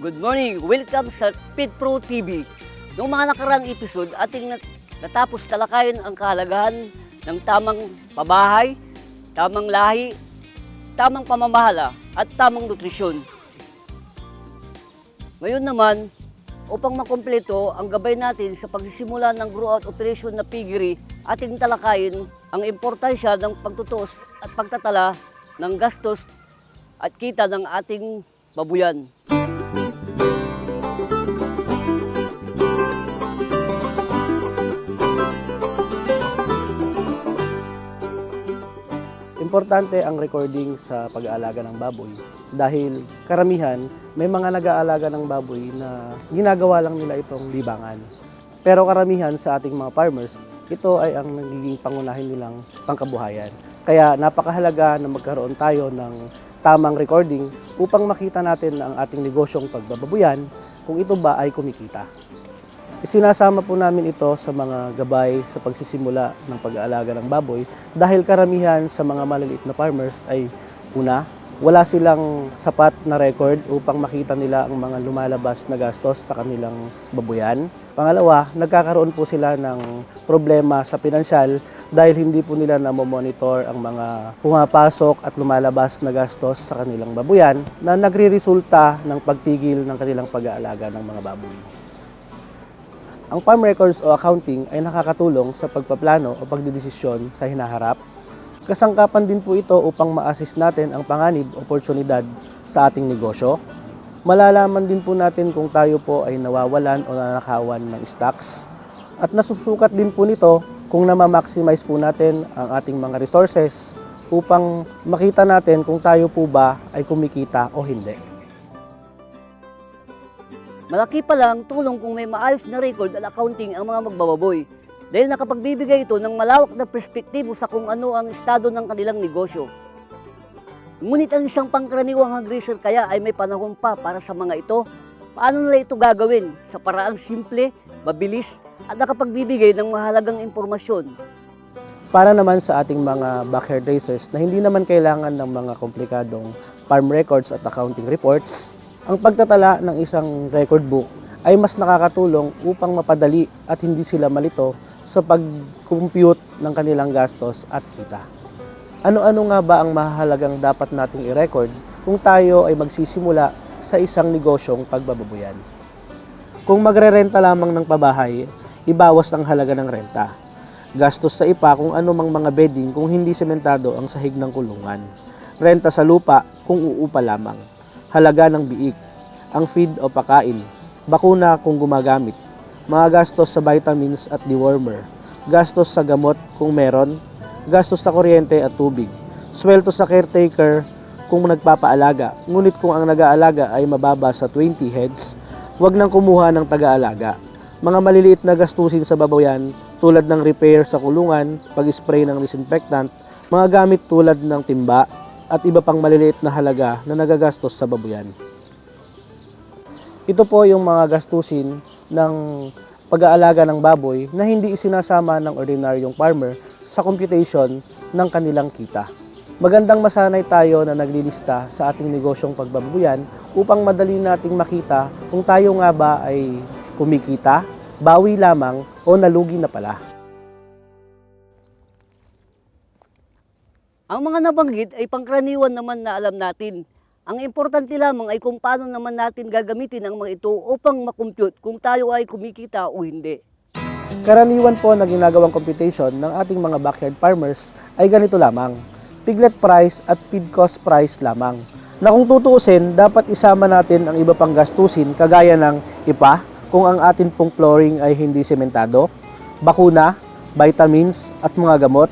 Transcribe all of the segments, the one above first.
Good morning! Welcome sa Pit Pro TV. Noong mga nakarang episode, ating nat- natapos talakayin ang kahalagahan ng tamang pabahay, tamang lahi, tamang pamamahala, at tamang nutrisyon. Ngayon naman, upang makompleto ang gabay natin sa pagsisimula ng grow-out operation na piggery, ating talakayin ang importansya ng pagtutos at pagtatala ng gastos at kita ng ating babuyan. Importante ang recording sa pag-aalaga ng baboy dahil karamihan may mga nag-aalaga ng baboy na ginagawa lang nila itong libangan. Pero karamihan sa ating mga farmers, ito ay ang nagiging pangunahin nilang pangkabuhayan. Kaya napakahalaga na magkaroon tayo ng tamang recording upang makita natin ang ating negosyong pagbababuyan kung ito ba ay kumikita. Isinasama po namin ito sa mga gabay sa pagsisimula ng pag-aalaga ng baboy dahil karamihan sa mga maliliit na farmers ay una, wala silang sapat na record upang makita nila ang mga lumalabas na gastos sa kanilang babuyan. Pangalawa, nagkakaroon po sila ng problema sa pinansyal dahil hindi po nila namomonitor ang mga pumapasok at lumalabas na gastos sa kanilang babuyan na nagre-resulta ng pagtigil ng kanilang pag-aalaga ng mga baboy. Ang farm records o accounting ay nakakatulong sa pagpaplano o pagdidesisyon sa hinaharap. Kasangkapan din po ito upang ma-assist natin ang panganib o oportunidad sa ating negosyo. Malalaman din po natin kung tayo po ay nawawalan o nanakawan ng stocks. At nasusukat din po nito kung na-maximize po natin ang ating mga resources upang makita natin kung tayo po ba ay kumikita o hindi. Malaki pa lang tulong kung may maayos na record at accounting ang mga magbababoy dahil nakapagbibigay ito ng malawak na perspektibo sa kung ano ang estado ng kanilang negosyo. Ngunit ang isang pangkaraniwang hagriser kaya ay may panahon pa para sa mga ito. Paano nila ito gagawin sa paraang simple, mabilis at nakapagbibigay ng mahalagang impormasyon Para naman sa ating mga backyard racers na hindi naman kailangan ng mga komplikadong farm records at accounting reports, ang pagtatala ng isang record book ay mas nakakatulong upang mapadali at hindi sila malito sa pag-compute ng kanilang gastos at kita. Ano-ano nga ba ang mahalagang dapat nating i-record kung tayo ay magsisimula sa isang negosyong pagbababuyan? Kung magre-renta lamang ng pabahay, ibawas ang halaga ng renta. Gastos sa ipa kung ano mang mga bedding kung hindi sementado ang sahig ng kulungan. Renta sa lupa kung uupa lamang. Halaga ng biik. Ang feed o pakain. Bakuna kung gumagamit. Mga gastos sa vitamins at dewormer. Gastos sa gamot kung meron. Gastos sa kuryente at tubig. Sweldo sa caretaker kung nagpapaalaga. Ngunit kung ang nag-aalaga ay mababa sa 20 heads, huwag nang kumuha ng taga-alaga. Mga maliliit na gastusin sa babayan tulad ng repair sa kulungan, pag-spray ng disinfectant, mga gamit tulad ng timba, at iba pang maliliit na halaga na nagagastos sa babuyan. Ito po yung mga gastusin ng pag-aalaga ng baboy na hindi isinasama ng ordinaryong farmer sa computation ng kanilang kita. Magandang masanay tayo na naglilista sa ating negosyong pagbababuyan upang madali nating makita kung tayo nga ba ay kumikita, bawi lamang o nalugi na pala. Ang mga nabanggit ay pangkaraniwan naman na alam natin. Ang importante lamang ay kung paano naman natin gagamitin ang mga ito upang makompute kung tayo ay kumikita o hindi. Karaniwan po na ginagawang computation ng ating mga backyard farmers ay ganito lamang. Piglet price at feed cost price lamang. Na kung tutuusin, dapat isama natin ang iba pang gastusin kagaya ng ipa, kung ang atin pong flooring ay hindi sementado, bakuna, vitamins at mga gamot,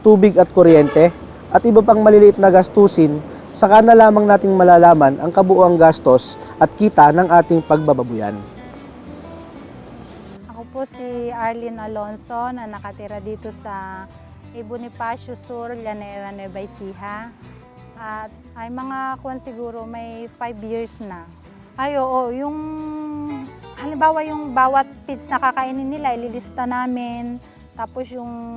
tubig at kuryente, at iba pang maliliit na gastusin, saka na lamang nating malalaman ang kabuuang gastos at kita ng ating pagbababuyan. Ako po si Arlene Alonso na nakatira dito sa Bonifacio Sur, Llanera, Nueva Ecija. At ay mga kuwan siguro may 5 years na. Ay oo, yung halimbawa yung bawat feeds na kakainin nila, ililista namin. Tapos yung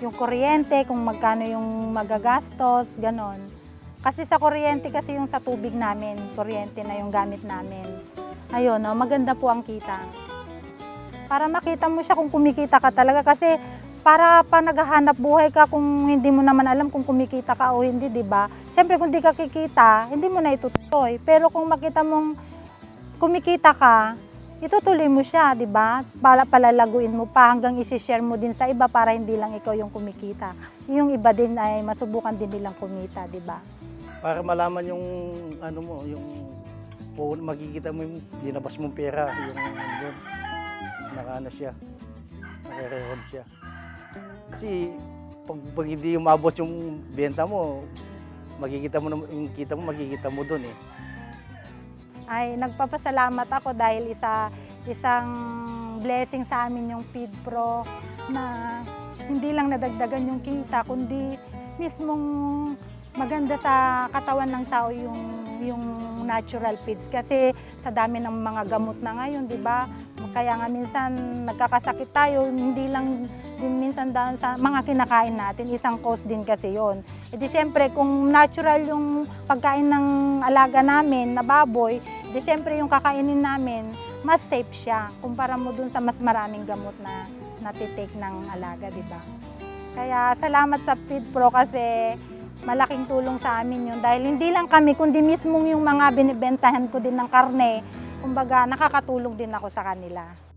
yung kuryente, kung magkano yung magagastos, ganon. Kasi sa kuryente kasi yung sa tubig namin, kuryente na yung gamit namin. Ayun, no, maganda po ang kita. Para makita mo siya kung kumikita ka talaga kasi para pa naghahanap buhay ka kung hindi mo naman alam kung kumikita ka o hindi, di ba? Siyempre kung di ka kikita, hindi mo na itutuloy. Pero kung makita mong kumikita ka, itutuloy mo siya, di ba? Para palalaguin mo pa hanggang isi-share mo din sa iba para hindi lang ikaw yung kumikita. Yung iba din ay masubukan din nilang kumita, di ba? para malaman yung ano mo, yung po, makikita mo yung linabas mong pera, yung yun, nakaano siya, naka-record siya. Kasi pag, pag hindi umabot yung benta mo, makikita mo yung kita mo, makikita mo doon eh. Ay nagpapasalamat ako dahil isa isang blessing sa amin yung Feed Pro na hindi lang nadagdagan yung kita kundi mismong maganda sa katawan ng tao yung yung natural feeds kasi sa dami ng mga gamot na ngayon, 'di ba? Kaya nga minsan nagkakasakit tayo, hindi lang din minsan dahil sa mga kinakain natin, isang cause din kasi 'yon. E di syempre kung natural yung pagkain ng alaga namin na baboy, di syempre yung kakainin namin, mas safe siya kumpara mo dun sa mas maraming gamot na natitake ng alaga, di ba? Kaya salamat sa Feed Pro kasi malaking tulong sa amin yun dahil hindi lang kami kundi mismong yung mga binibentahan ko din ng karne, kumbaga nakakatulong din ako sa kanila.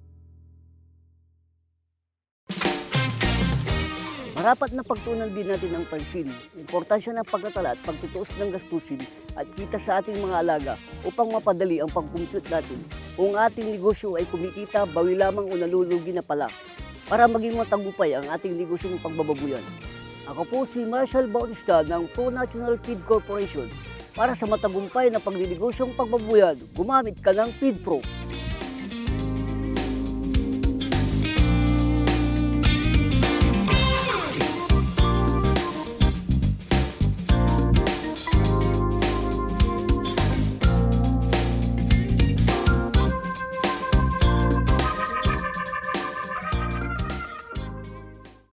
Marapat na pagtunan din natin ang pansin, importansya ng pagtatala at pagtutuos ng gastusin at kita sa ating mga alaga upang mapadali ang pag-compute natin kung ating negosyo ay kumikita, bawi lamang o nalulugi na pala para maging matagumpay ang ating negosyong pagbababuyan. Ako po si Marshall Bautista ng Pro National Feed Corporation. Para sa matagumpay na pagninigosyong pagbabuyan, gumamit ka ng Feed Pro.